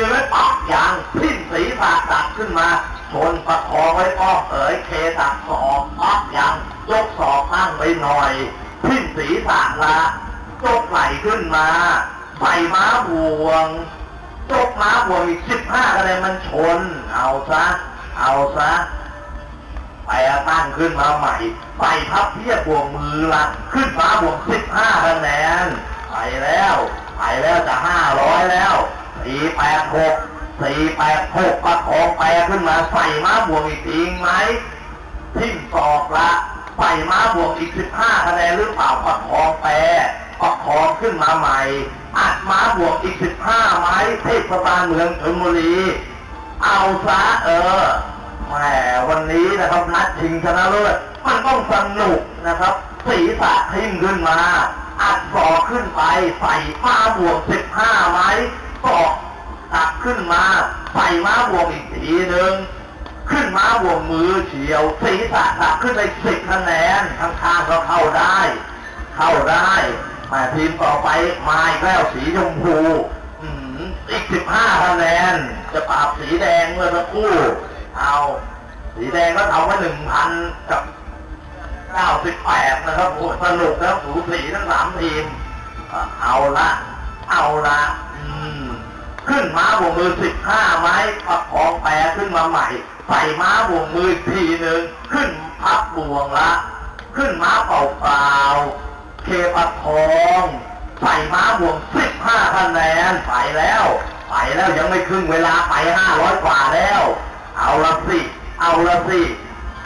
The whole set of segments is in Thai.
นึงแล้ปักยางทิ้นศีรษะดักขึ้นมาชนประคองไว้ป้อเอ๋ยเคดักศอกปักยางยกศอกตั้งไปหน่อยทิ้นศีรษะละยกไหลขึ้นมาใส่ม้าบวงยกม้าบวงอีกสิบห้าคะแนนมันชน เอาซะ เอาซะไปตั้งขึ้นมาใหม่ไปพับเพียบบวงมือละขึ้นฟ้าบวงสิบห้าคะแนนไปแล้ว ไปแล้วจะห้าร้อยแล้ว สี่แปดหกสี่แปดหกประคองแปขึ้นมาใส่ม้าบวงอีกจริงไหมทิ่มศอกละใส่ม้าบวกอีก15คะแนนหรือเปล่าประคองแปรประคองขึ้นมาใหม่อัดม้าบวกอีก15ไหมเทศบาลเมืองชลบุรี เอาซะเออแหมวันนี้นะครับนัดชิงชนะเลิศมันต้องสนุกนะครับศีรษะทิ่มขึ้นมา อัดศอกขึ้นไปใส่ม้าบวก15ไหม ศอกตักขึ้นมาใส่ม้าบวกอีกทีหนึ่งขึ้นม้าบวงมือเฉียวศีรษะตักขึ้นไปสิบคะแนนข้างก็เข้าได้ เข้าได้มาทีมต่อไปมาอีกแล้วสีชมพูอืมอีกสิบห้าคะแนนจะปราบสีแดงเมื่อสักครู่เอาสีแดงก็ทำไว้หนึ่งพันกับเก้าสิบแปดนะครับสนุกแล้วสูสีทั้งสามทีม เอาละ เอาละ อืม ขึ้นม้าบวกมือสิบห้าไม้ประคองแปรขึ้นมาใหม่ ใส่ม้าบวกมืออีกทีหนึ่งขึ้นพับบวงละ ขึ้นม้าเปล่าเปล่าเคประคองใส่ม้าบวกสิบห้าคะแนนไปแล้ว ไปแล้วยังไม่ครึ่งเวลาไปห้าร้อยกว่าแล้ว เอาละสิ เอาละสิ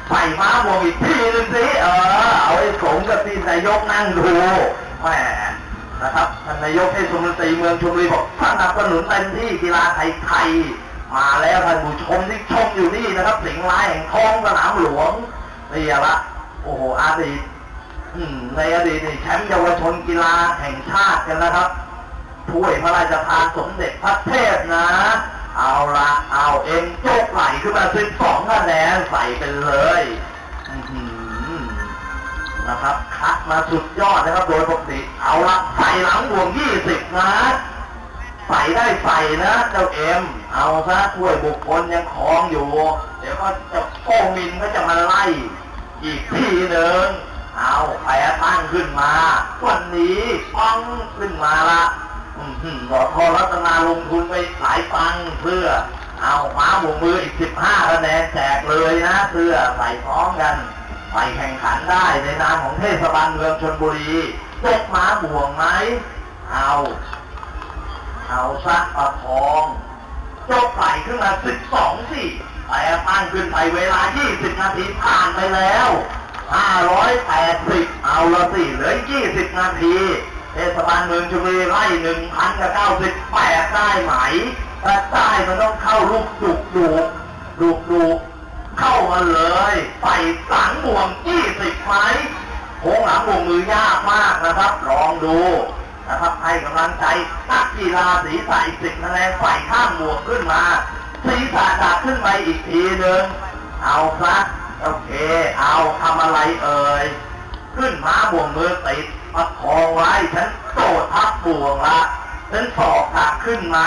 ใส่ม้าบวกอีกทีหนึ่งสิเออเอาไอ้สงกับที่นายกนั่งดูแหม นะครับท่านนายกเทศมนตรีเมืองชลบุรีบอกสนับสนุนเต็มที่กีฬาไทยไทยมาแล้วท่านผู้ชมที่ชมอยู่นี่นะครับสิงห์ร้ายแห่งท้องสนามหลวงนี่ละโอ้โหอดีตในอดีตแชมป์เยาวชนกีฬาแห่งชาติกันนะครับถ้วยพระราชทานสมเด็จพระเทพนะ เอาละเอาเอ็มโจกไหลขึ้นมาสิบสองคะแนนใส่ไปเลยนะครับคัดมาสุดยอดนะครับโดยปกติเอาละ หลังบวงยี่สิบนะใส่ได้ใส่นะ เจ้าเอ็ม เอาซะถ้วยบุคคลยังคลองอยู่ เดี๋ยวก็จะโป้มินก็จะมาไล่ อีกทีหนึ่งเอาแปรตั้งขึ้นมา วันนี้ปังขึ้นมาละอืมหมอทรัตนาลงทุนไปหลายปังเพื่อ เอามาบวกมืออีกสิบห้าคะแนนแจกเลยนะเพื่อใส่พร้อมกัน ไปแข่งขันได้ในนามของเทศบาลเมืองชนบุรี ยกม้าบ่วงไหมเอา เอาซักประคองยกไหลขึ้นมาสิบสองสิแต่ตั้งขึ้นไปเวลา20นาทีผ่านไปแล้ว580เอาละสิเหลือ20นาทีเทศบาลเมืองชลบุรีไล่1,000กับ98ได้ไหมถ้าได้มันต้องเข้าลูกดุกดุกดุกดุกเข้ามาเลย ใส่หลังบ่วง20ไหม โค้งหลังบ่วงมือยากมากนะครับ ลองดูนะครับให้กำลังใจนักกีฬาสีใสสิบคะแนนใส่ข้างบ่วงขึ้นมาศีรษะดักขึ้นไปอีกทีหนึ่งเอาซะโอเค เอาทำอะไรเอ่ย ขึ้นมาบ่วงมือติดประคองไว้ฉันโตดทับบ่วงละฉันสอกดักขึ้นมา